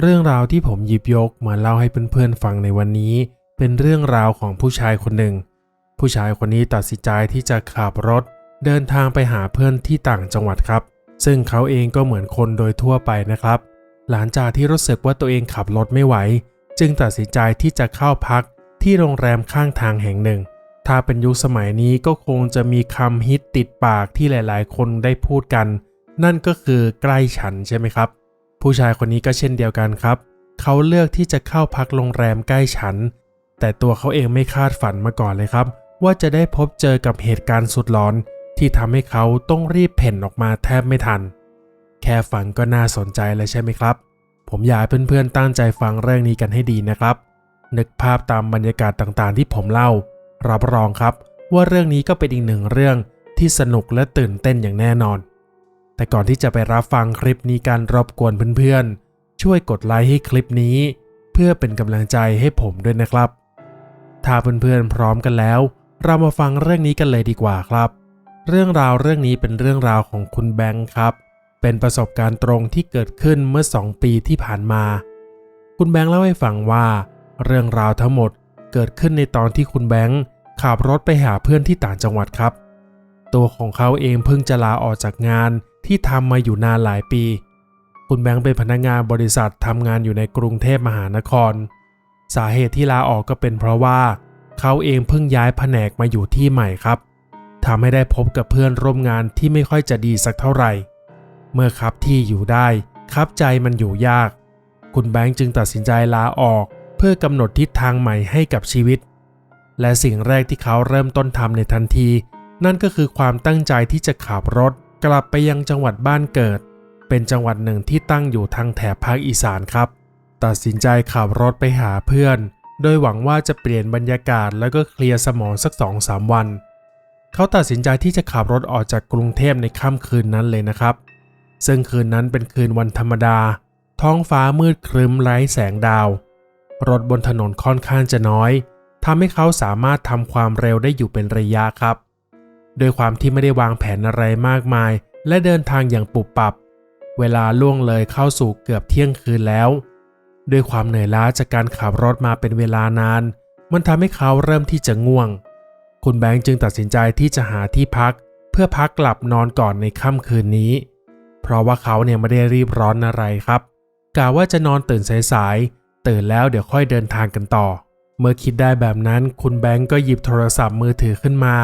เรื่องราวที่ผมหยิบยกมาเล่าให้เพื่อนๆฟังในวันนี้ เป็นเรื่องราวของผู้ชายคนหนึ่ง ผู้ชายคนนี้ตัดสินใจที่จะขับรถ เดินทางไปหาเพื่อนที่ต่างจังหวัดครับ ซึ่งเขาเองก็เหมือนคนโดยทั่วไปนะครับ หลังจากที่รู้สึกว่าตัวเองขับรถไม่ไหว จึงตัดสินใจที่จะเข้าพักที่โรงแรมข้างทางแห่งหนึ่ง ถ้าเป็นยุคสมัยนี้ก็คงจะมีคำฮิตติดปากที่หลายๆ คนได้พูดกัน นั่นก็คือใกล้ฉันใช่ไหมครับ ผู้ชายคนนี้ก็เช่นเดียวกันครับ เขาเลือกที่จะเข้าพักโรงแรมใกล้ฉัน แต่ตัวเขาเองไม่คาดฝันมาก่อนเลยครับ ว่าจะได้พบเจอกับเหตุการณ์สุดร้อน ที่ทำให้เขาต้องรีบเพ่นออกมาแทบไม่ทัน แค่ฟังก็น่าสนใจแล้วใช่ไหมครับ ผมอยากให้เพื่อนๆตั้งใจฟังเรื่องนี้กันให้ดีนะครับ นึกภาพตามบรรยากาศต่างๆ ที่ผมเล่า รับรองครับ ว่าเรื่องนี้ก็เป็นอีกหนึ่งเรื่องที่สนุกและตื่นเต้นอย่างแน่นอน แต่ก่อนที่จะไปรับฟังคลิปนี้การรบกวนเพื่อนๆ ช่วยกดไลค์ให้คลิปนี้ เพื่อเป็นกำลังใจให้ผมด้วยนะครับ ถ้าเพื่อนๆพร้อมกันแล้ว เรามาฟังเรื่องนี้กันเลยดีกว่าครับ เรื่องราวเรื่องนี้เป็นเรื่องราวของคุณแบงค์ครับ เป็นประสบการณ์ตรงที่เกิดขึ้นเมื่อ 2 ปีที่ผ่านมา คุณแบงค์เล่าให้ฟังว่า เรื่องราวทั้งหมดเกิดขึ้นในตอนที่คุณแบงค์ขับรถไปหาเพื่อนที่ต่างจังหวัดครับ ตัวของเขาเองเพิ่งจะลาออกจากงาน ที่ทำมาอยู่นานหลายปี คุณแบงค์เป็นพนักงานบริษัททำงานอยู่ในกรุงเทพมหานคร สาเหตุที่ลาออกก็เป็นเพราะว่าเขาเองเพิ่งย้ายแผนกมาอยู่ที่ใหม่ครับทำให้ได้พบกับเพื่อนร่วมงานที่ไม่ค่อยจะดีสักเท่าไหร่ เมื่อครับที่อยู่ได้ครับใจมันอยู่ยาก คุณแบงค์จึงตัดสินใจลาออก เพื่อกำหนดทิศทางใหม่ให้กับชีวิต และสิ่งแรกที่เขาเริ่มต้นทำในทันที นั่นก็คือความตั้งใจที่จะขับรถ กลับไปยังจังหวัดบ้านเกิด เป็นจังหวัดหนึ่งที่ตั้งอยู่ทางแถบภาคอีสานครับ ตัดสินใจขับรถไปหาเพื่อน โดยหวังว่าจะเปลี่ยนบรรยากาศแล้วก็เคลียร์สมองสักสองสามวัน เขาตัดสินใจที่จะขับรถออกจากกรุงเทพในค่ำคืนนั้นเลยนะครับ ซึ่งคืนนั้นเป็นคืนวันธรรมดา ท้องฟ้ามืดครึ้มไร้แสงดาว รถบนถนนค่อนข้างจะน้อยทำให้เขาสามารถทำความเร็วได้อยู่เป็นระยะครับ โดยความที่ไม่ได้วางแผนอะไรมากมาย และเดินทางอย่างปุบปับ เวลาล่วงเลยเข้าสู่เกือบเที่ยงคืนแล้ว ด้วยความเหนื่อยล้าจากการขับรถมาเป็นเวลานาน มันทำให้เขาเริ่มที่จะง่วง คุณแบงค์จึงตัดสินใจที่จะหาที่พัก เพื่อพักกลับนอนก่อนในค่ำคืนนี้ เพราะว่าเขาเนี่ยไม่ได้รีบร้อนอะไรครับกะว่าจะนอนตื่นสายๆตื่นแล้วเดี๋ยวค่อยเดินทางกันต่อ เมื่อคิดได้แบบนั้นคุณแบงค์ก็หยิบโทรศัพท์มือถือขึ้นมา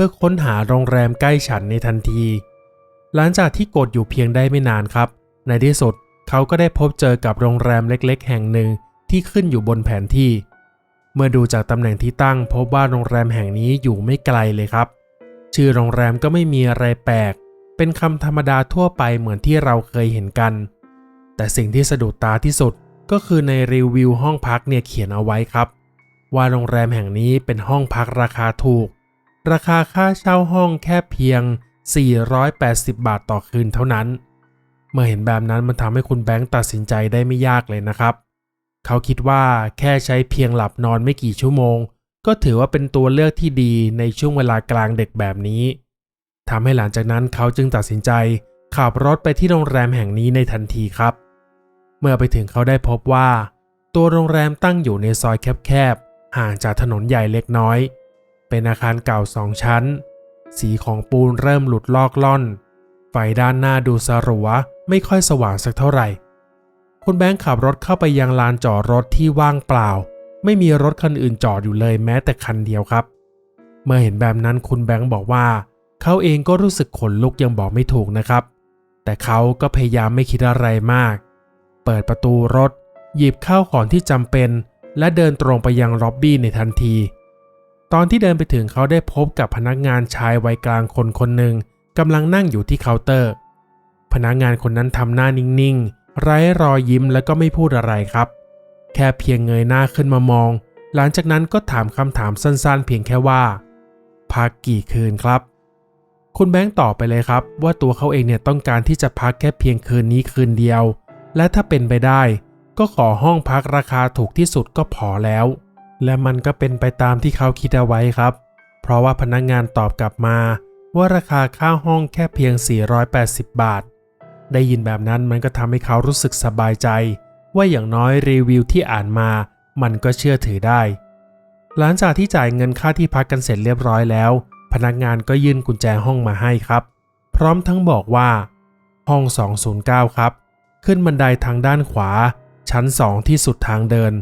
พื่อค้นหาโรงแรมใกล้ฉันในทันที หลังจากที่กดอยู่เพียงได้ไม่นานครับ ในที่สุดเขาก็ได้พบเจอกับโรงแรมเล็กๆ แห่งหนึ่งที่ขึ้นอยู่บนแผนที่ เมื่อดูจากตำแหน่งที่ตั้ง พบว่าโรงแรมแห่งนี้อยู่ไม่ไกลเลยครับ ชื่อโรงแรมก็ไม่มีอะไรแปลก เป็นคำธรรมดาทั่วไปเหมือนที่เราเคยเห็นกัน แต่สิ่งที่สะดุดตาที่สุดก็คือในรีวิวห้องพักเนี่ยเขียนเอาไว้ครับ ว่าโรงแรมแห่งนี้เป็นห้องพักราคาถูก ราคาค่าเช่าห้องแค่เพียง 480 บาทต่อคืนเท่านั้น เมื่อเห็นแบบนั้นมันทำให้คุณแบงค์ตัดสินใจได้ไม่ยากเลยนะครับ เขาคิดว่าแค่ใช้เพียงหลับนอนไม่กี่ชั่วโมง ก็ถือว่าเป็นตัวเลือกที่ดีในช่วงเวลากลางเดึกแบบนี้ทำให้หลังจากนั้นเขาจึงตัดสินใจขับรถไปที่โรงแรมแห่งนี้ในทันทีครับ เมื่อไปถึงเขาได้พบว่า ตัวโรงแรมตั้งอยู่ในซอยแคบๆห่างจากถนนใหญ่เล็กน้อย เป็นอาคารเก่าสองชั้น สีของปูนเริ่มหลุดลอกล่อน ไฟด้านหน้าดูสลัวไม่ค่อยสว่างสักเท่าไหร่ คุณแบงค์ขับรถเข้าไปยังลานจอดรถที่ว่างเปล่า ไม่มีรถคันอื่นจอดอยู่เลยแม้แต่คันเดียวครับ เมื่อเห็นแบบนั้นคุณแบงค์บอกว่า เขาเองก็รู้สึกขนลุกยังบอกไม่ถูกนะครับ แต่เขาก็พยายามไม่คิดอะไรมาก เปิดประตูรถ หยิบข้าวของที่จำเป็น และเดินตรงไปยังล็อบบี้ในทันที ตอนที่เดินไปถึงเขาได้พบกับพนักงานชายวัยกลางคนคนหนึ่งกำลังนั่งอยู่ที่เคาน์เตอร์ พนักงานคนนั้นทำหน้านิ่งๆ ไร้รอยยิ้มและก็ไม่พูดอะไรครับ แค่เพียงเงยหน้าขึ้นมามอง หลังจากนั้นก็ถามคำถามสั้นๆ เพียงแค่ว่า พักกี่คืนครับ คุณแบงค์ตอบไปเลยครับ ว่าตัวเขาเองเนี่ยต้องการที่จะพักแค่เพียงคืนนี้คืนเดียว และถ้าเป็นไปได้ ก็ขอห้องพักราคาถูกที่สุดก็พอแล้ว และมันก็เป็นไปตามที่เขาคิดเอาไว้ครับ เพราะว่าพนักงานตอบกลับมา ว่าราคาค่าห้องแค่เพียง 480 บาท ได้ยินแบบนั้นมันก็ทำให้เขารู้สึกสบายใจ ว่าอย่างน้อยรีวิวที่อ่านมา มันก็เชื่อถือได้ หลังจากที่จ่ายเงินค่าที่พักกันเสร็จเรียบร้อยแล้ว พนักงานก็ยื่นกุญแจห้องมาให้ครับ พร้อมทั้งบอกว่า ห้อง 209 ครับ ขึ้นบันไดทางด้านขวา ชั้น 2 ที่สุดทางเดิน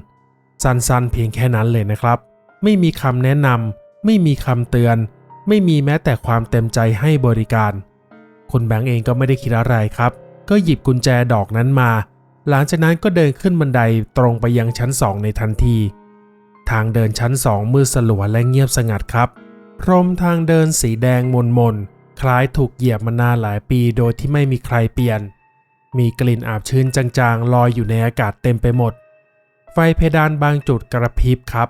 สั้นๆ เพียงแค่นั้นเลยนะครับ ไม่มีคำแนะนำไม่มีคำเตือน ไม่มีแม้แต่ความเต็มใจให้บริการ คุณแบงค์เองก็ไม่ได้คิดอะไรครับ ก็หยิบกุญแจดอกนั้นมา หลังจากนั้นก็เดินขึ้นบันไดตรงไปยังชั้น2ในทันที ทางเดินชั้น2มืดสลัวและเงียบสงัดครับพรมทางเดินสีแดงมนมนๆคล้ายถูกเหยียบมานานหลายปีโดยที่ไม่มีใครเปลี่ยน มีกลิ่นอาบชื้นจางๆ ลอยอยู่ในอากาศเต็มไปหมด ไฟเพดานบางจุดกระพริบครับ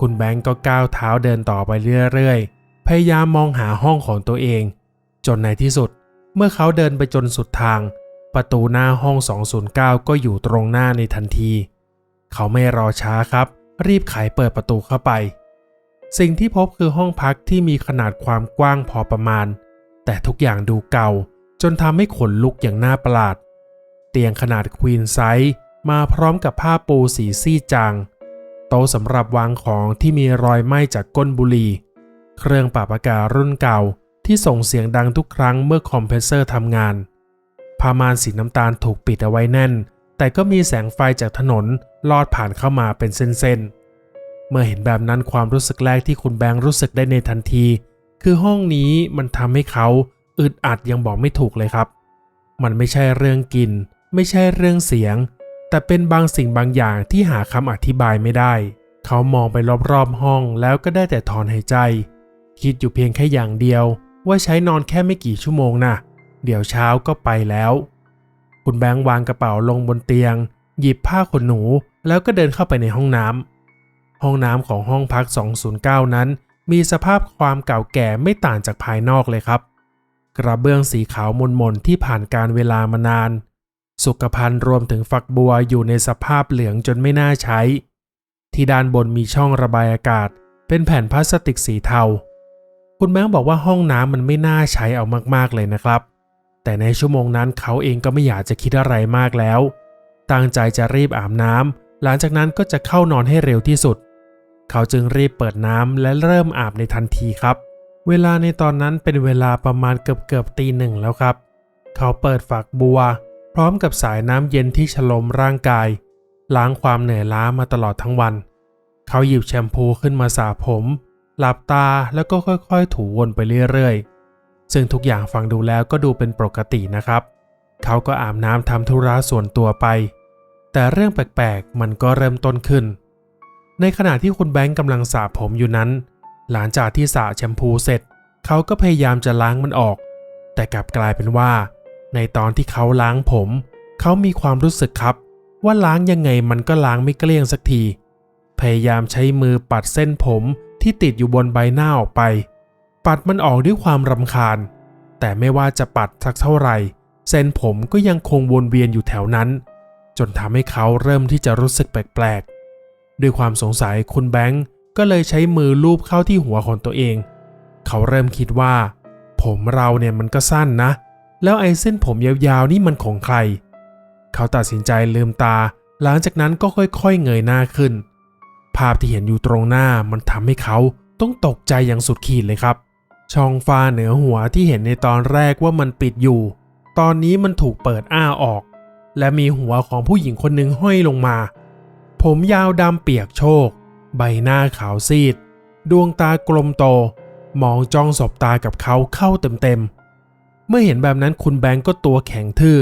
คุณแบงก์ก็ก้าวเท้าเดินต่อไปเรื่อยๆ พยายามมองหาห้องของตัวเอง จนในที่สุด เมื่อเขาเดินไปจนสุดทาง ประตูหน้าห้อง 209 ก็อยู่ตรงหน้าในทันที เขาไม่รอช้าครับ รีบไขเปิดประตูเข้าไป สิ่งที่พบคือห้องพักที่มีขนาดความกว้างพอประมาณ แต่ทุกอย่างดูเก่า จนทำให้ขนลุกอย่างน่าประหลาด เตียงขนาดควีนไซส์ มาพร้อมกับผ้าปูสีซีดจางโต๊ะสำหรับวางของที่มีรอยไหม้จากก้นบุหรี่ เครื่องปรับอากาศรุ่นเก่าที่ส่งเสียงดังทุกครั้งเมื่อคอมเพรสเซอร์ทำงานผ้าม่านสีน้ำตาลถูกปิดเอาไว้แน่น แต่ก็มีแสงไฟจากถนนลอดผ่านเข้ามาเป็นเส้นๆ เมื่อเห็นแบบนั้นความรู้สึกแรกที่คุณแบงค์รู้สึกได้ในทันที คือห้องนี้มันทำให้เขาอึดอัดยังบอกไม่ถูกเลยครับ มันไม่ใช่เรื่องกิน ไม่ใช่เรื่องเสียง แต่เป็นบางสิ่งบางอย่างที่หาคำอธิบายไม่ได้ เขามองไปรอบๆห้องแล้วก็ได้แต่ถอนหายใจ คิดอยู่เพียงแค่อย่างเดียว ว่าใช้นอนแค่ไม่กี่ชั่วโมงนะเดี๋ยวเช้าก็ไปแล้ว คุณแบงค์วางกระเป๋าลงบนเตียง หยิบผ้าขนหนู แล้วก็เดินเข้าไปในห้องน้ำห้องน้ำของห้องพัก 209 นั้น มีสภาพความเก่าแก่ไม่ต่างจากภายนอกเลยครับ กระเบื้องสีขาวมนๆที่ผ่านการเวลามานาน สุขภัณฑ์รวมถึงฝักบัวอยู่ในสภาพเหลืองจนไม่น่าใช้ ที่ด้านบนมีช่องระบายอากาศ เป็นแผ่นพลาสติกสีเทา คุณแบงบอกว่าห้องน้ำมันไม่น่าใช้เอามากๆเลยนะครับ แต่ในชั่วโมงนั้นเขาเองก็ไม่อยากจะคิดอะไรมากแล้ว ตั้งใจจะรีบอาบน้ำหลังจากนั้นก็จะเข้านอนให้เร็วที่สุด เขาจึงรีบเปิดน้ำและเริ่มอาบในทันทีครับ เวลาในตอนนั้นเป็นเวลาประมาณเกือบเกือบตีหนึ่งแล้วครับ เขาเปิดฝักบัว พร้อมกับสายน้ำเย็นที่ฉลมร่างกาย ล้างความเหนื่อยล้ามาตลอดทั้งวัน เขาหยิบแชมพูขึ้นมาสระผม หลับตาแล้วก็ค่อยๆ ถูวนไปเรื่อยๆ ซึ่งทุกอย่างฟังดูแล้วก็ดูเป็นปกตินะครับ เขาก็อาบน้ำทำธุระส่วนตัวไป แต่เรื่องแปลกๆ มันก็เริ่มต้นขึ้น ในขณะที่คุณแบงค์กำลังสระผมอยู่นั้น หลังจากที่สระแชมพูเสร็จ เขาก็พยายามจะล้างมันออก แต่กลับกลายเป็นว่า ในตอนที่เขาล้างผม เขามีความรู้สึกครับ ว่าล้างยังไงมันก็ล้างไม่เกลี้ยงสักที พยายามใช้มือปัดเส้นผมที่ติดอยู่บนใบหน้าออกไป ปัดมันออกด้วยความรำคาญ แต่ไม่ว่าจะปัดสักเท่าไหร่ เส้นผมก็ยังคงวนเวียนอยู่แถวนั้น จนทำให้เขาเริ่มที่จะรู้สึกแปลกๆ ด้วยความสงสัยคุณแบงก์ก็เลยใช้มือลูบเข้าที่หัวของตัวเอง เขาเริ่มคิดว่า ผมเราเนี่ยมันก็สั้นนะ แล้วไอ้เส้นผมยาวๆนี่มันของใคร เขาตัดสินใจลืมตา หลังจากนั้นก็ค่อยๆเงยหน้าขึ้น ภาพที่เห็นอยู่ตรงหน้ามันทำให้เขาต้องตกใจอย่างสุดขีดเลยครับ ช่องฟ้าเหนือหัวที่เห็นในตอนแรกว่ามันปิดอยู่ ตอนนี้มันถูกเปิดอ้าออก และมีหัวของผู้หญิงคนหนึ่งห้อยลงมา ผมยาวดำเปียกโชก ใบหน้าขาวซีด ดวงตากลมโต มองจ้องสบตากับเขาเข้าเต็มๆ เมื่อเห็นแบบนั้นคุณแบงก์ก็ตัวแข็งทื่อ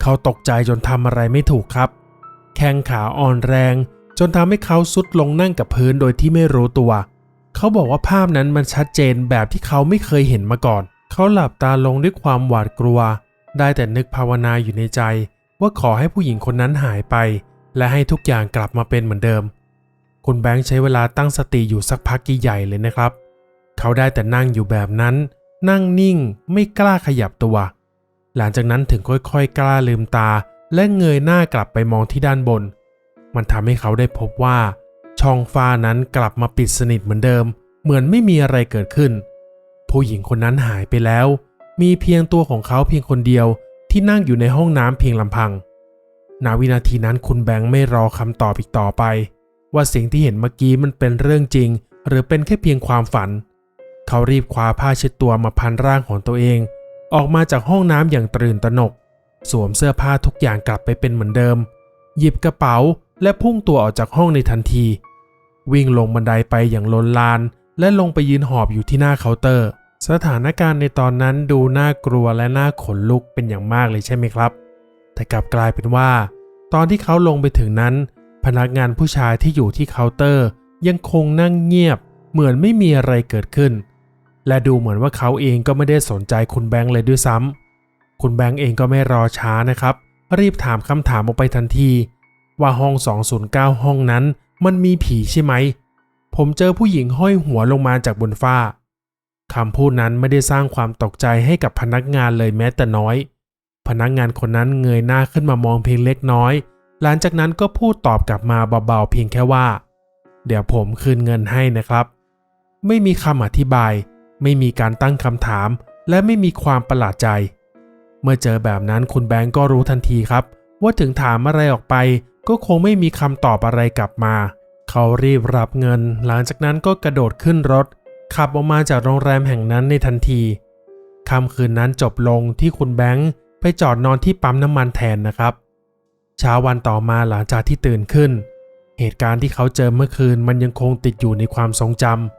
เขาตกใจจนทำอะไรไม่ถูกครับ แข้งขาอ่อนแรง จนทำให้เขาสุดลงนั่งกับพื้นโดยที่ไม่รู้ตัว เขาบอกว่าภาพนั้นมันชัดเจนแบบที่เขาไม่เคยเห็นมาก่อน เขาหลับตาลงด้วยความหวาดกลัว ได้แต่นึกภาวนาอยู่ในใจ ว่าขอให้ผู้หญิงคนนั้นหายไป และให้ทุกอย่างกลับมาเป็นเหมือนเดิม คุณแบงค์ใช้เวลาตั้งสติอยู่สักพักใหญ่เลยนะครับ เขาได้แต่นั่งอยู่แบบนั้น นั่งนิ่งไม่กล้าขยับตัว หลังจากนั้นถึงค่อยๆ กล้าลืมตา และเงยหน้ากลับไปมองที่ด้านบน มันทำให้เขาได้พบว่า ช่องฟ้านั้นกลับมาปิดสนิทเหมือนเดิม เหมือนไม่มีอะไรเกิดขึ้น ผู้หญิงคนนั้นหายไปแล้ว มีเพียงตัวของเขาเพียงคนเดียวที่นั่งอยู่ในห้องน้ำเพียงลำพังณวินาทีนั้นคุณแบงค์ไม่รอคำตอบอีกต่อไป ว่าสิ่งที่เห็นเมื่อกี้มันเป็นเรื่องจริง หรือเป็นแค่เพียงความฝัน เขารีบคว้าผ้าเช็ดตัวมาพันร่างของตัวเอง ออกมาจากห้องน้ำอย่างตื่นตระหนก สวมเสื้อผ้าทุกอย่างกลับไปเป็นเหมือนเดิม หยิบกระเป๋าและพุ่งตัวออกจากห้องในทันที วิ่งลงบันไดไปอย่างลนลาน และลงไปยืนหอบอยู่ที่หน้าเคาน์เตอร์ สถานการณ์ในตอนนั้นดูน่ากลัวและน่าขนลุกเป็นอย่างมากเลยใช่ไหมครับ แต่กลับกลายเป็นว่า ตอนที่เขาลงไปถึงนั้น พนักงานผู้ชายที่อยู่ที่เคาน์เตอร์ ยังคงนั่งเงียบ เหมือนไม่มีอะไรเกิดขึ้น และดูเหมือนว่าเขาเองก็ไม่ได้สนใจคุณแบงค์เลยด้วยซ้ำคุณแบงค์เองก็ไม่รอช้านะครับ รีบถามคำถามออกไปทันที ว่าห้อง 209 ห้องนั้นมันมีผีใช่ไหม ผมเจอผู้หญิงห้อยหัวลงมาจากบนฟ้าคำพูดนั้นไม่ได้สร้างความตกใจให้กับพนักงานเลยแม้แต่น้อย พนักงานคนนั้นเงยหน้าขึ้นมามองเพียงเล็กน้อย หลังจากนั้นก็พูดตอบกลับมาเบาๆเพียงแค่ว่า เดี๋ยวผมคืนเงินให้นะครับ ไม่มีคำอธิบาย ไม่มีการตั้งคำถาม และไม่มีความประหลาดใจ เมื่อเจอแบบนั้นคุณแบงก์ก็รู้ทันทีครับ ว่าถึงถามอะไรออกไป ก็คงไม่มีคำตอบอะไรกลับมา เขารีบรับเงิน หลังจากนั้นก็กระโดดขึ้นรถ ขับออกมาจากโรงแรมแห่งนั้นในทันทีค่ำคืนนั้นจบลงที่คุณแบงค์ไปจอดนอนที่ปั๊มน้ำมันแทนนะครับ เช้าวันต่อมาหลังจากที่ตื่นขึ้น เหตุการณ์ที่เขาเจอเมื่อคืนมันยังคงติดอยู่ในความทรงจำ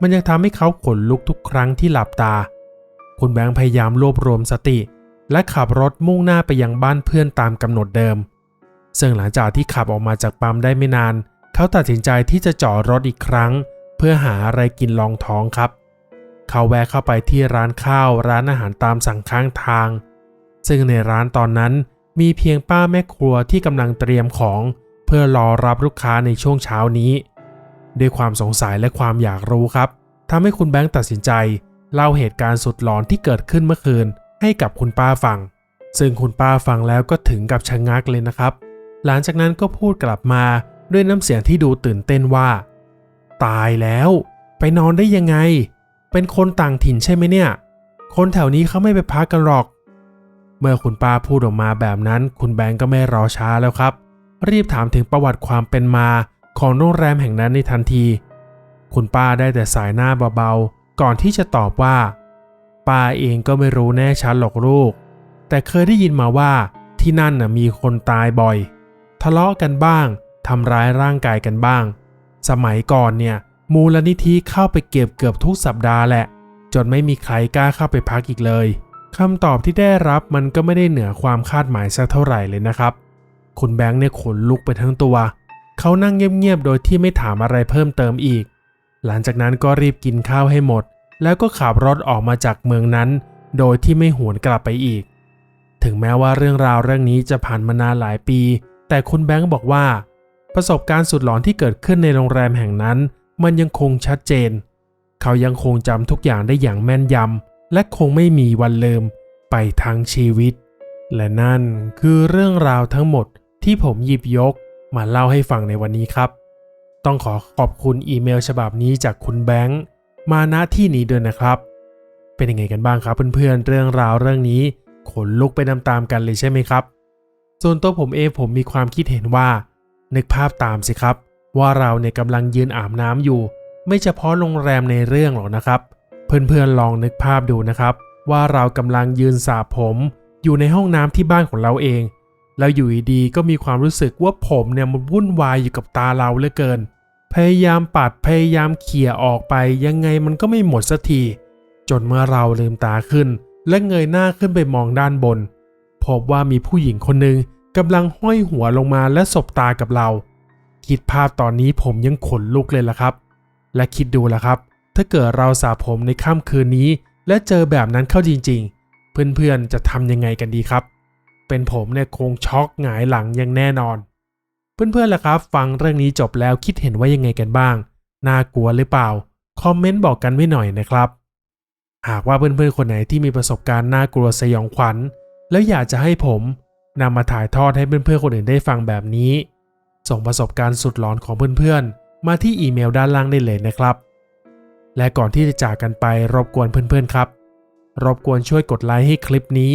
มันยังทำให้เขาขนลุกทุกครั้งที่หลับตา คุณแบงค์พยายามรวบรวมสติ และขับรถมุ่งหน้าไปยังบ้านเพื่อนตามกำหนดเดิม ซึ่งหลังจากที่ขับออกมาจากปั๊มได้ไม่นาน เขาตัดสินใจที่จะจอดรถอีกครั้ง เพื่อหาอะไรกินรองท้องครับ เขาแวะเข้าไปที่ร้านข้าวร้านอาหารตามสั่งข้างทาง ซึ่งในร้านตอนนั้นมีเพียงป้าแม่ครัวที่กำลังเตรียมของ เพื่อรอรับลูกค้าในช่วงเช้านี้ ด้วยความสงสัยและความอยากรู้ครับทำให้คุณแบงค์ตัดสินใจ เล่าเหตุการณ์สุดหลอนที่เกิดขึ้นเมื่อคืน ให้กับคุณป้าฟัง ซึ่งคุณป้าฟังแล้วก็ถึงกับชะงักเลยนะครับ หลังจากนั้นก็พูดกลับมาด้วยน้ำเสียงที่ดูตื่นเต้นว่า ตายแล้ว ไปนอนได้ยังไง เป็นคนต่างถิ่นใช่ไหมเนี่ย คนแถวนี้เขาไม่ไปพักกันหรอก เมื่อคุณป้าพูดออกมาแบบนั้น คุณแบงก์ก็ไม่รอช้าแล้วครับ รีบถามถึงประวัติความเป็นมา ของโรงแรมแห่งนั้นในทันที คุณป้าได้แต่สายหน้าเบาๆ ก่อนที่จะตอบว่า ป้าเองก็ไม่รู้แน่ชัดหรอกลูก แต่เคยได้ยินมาว่าที่นั่นน่ะมีคนตายบ่อย ทะเลาะกันบ้างทำร้ายร่างกายกันบ้าง สมัยก่อนเนี่ย มูลนิธิเข้าไปเก็บเกือบทุกสัปดาห์แหละ จนไม่มีใครกล้าเข้าไปพักอีกเลยคำตอบที่ได้รับมันก็ไม่ได้เหนือความคาดหมายสักเท่าไหร่เลยนะครับ คุณแบงค์เนี่ยขนลุกไปทั้งตัว เขานั่งเงียบๆ โดยที่ไม่ถามอะไรเพิ่มเติมอีก หลังจากนั้นก็รีบกินข้าวให้หมด แล้วก็ขับรถออกมาจากเมืองนั้น โดยที่ไม่หวนกลับไปอีก ถึงแม้ว่าเรื่องราวเรื่องนี้จะผ่านมานานหลายปี แต่คุณแบงค์บอกว่า ประสบการณ์สุดหลอนที่เกิดขึ้นในโรงแรมแห่งนั้น มันยังคงชัดเจน เขายังคงจำทุกอย่างได้อย่างแม่นยำและคงไม่มีวันลืมไปทั้งชีวิต และนั่นคือเรื่องราวทั้งหมดที่ผมหยิบยก มาเล่าให้ฟังในวันนี้ครับ ต้องขอขอบคุณอีเมลฉบับนี้จากคุณแบงค์มาณที่นี้ด้วยนะครับ เป็นยังไงกันบ้างครับเพื่อนๆเรื่องราวเรื่องนี้ขนลุกไปตามๆกันเลยใช่ไหมครับ ส่วนตัวผมเองผมมีความคิดเห็นว่า นึกภาพตามสิครับ ว่าเราเนี่ยกำลังยืนอาบน้ำอยู่ ไม่เฉพาะโรงแรมในเรื่องหรอกนะครับ เพื่อนๆลองนึกภาพดูนะครับ ว่าเรากำลังยืนสระผม อยู่ในห้องน้ำที่บ้านของเราเอง แล้วอยู่ดีๆก็มีความรู้สึกว่าผมเนี่ยมันวุ่นวายอยู่กับตาเราเหลือเกิน พยายามปัดพยายามเขี่ยออกไปยังไงมันก็ไม่หมดสักที จนเมื่อเราลืมตาขึ้น และเงยหน้าขึ้นไปมองด้านบน พบว่ามีผู้หญิงคนหนึ่งกำลังห้อยหัวลงมาและสบตากับเรา คิดภาพตอนนี้ผมยังขนลุกเลยล่ะครับ และคิดดูล่ะครับ ถ้าเกิดเราสระผมในค่ำคืนนี้ และเจอแบบนั้นเข้าจริงๆ เพื่อนๆจะทำยังไงกันดีครับ เป็นผมเนี่ยคงช็อกหงายหลังอย่างแน่นอน เพื่อนๆล่ะครับ ฟังเรื่องนี้จบแล้วคิดเห็นว่ายังไงกันบ้าง น่ากลัวหรือเปล่า คอมเมนต์บอกกันไว้หน่อยนะครับ หากว่าเพื่อนๆคนไหนที่มีประสบการณ์น่ากลัวสยองขวัญ แล้วอยากจะให้ผมนำมาถ่ายทอดให้เพื่อนๆคนอื่นได้ฟังแบบนี้ ส่งประสบการณ์สุดหลอนของเพื่อนๆ มาที่อีเมลด้านล่างได้เลยนะครับ และก่อนที่จะจากกันไปรบกวนเพื่อนๆครับ รบกวนช่วยกดไลค์ให้คลิปนี้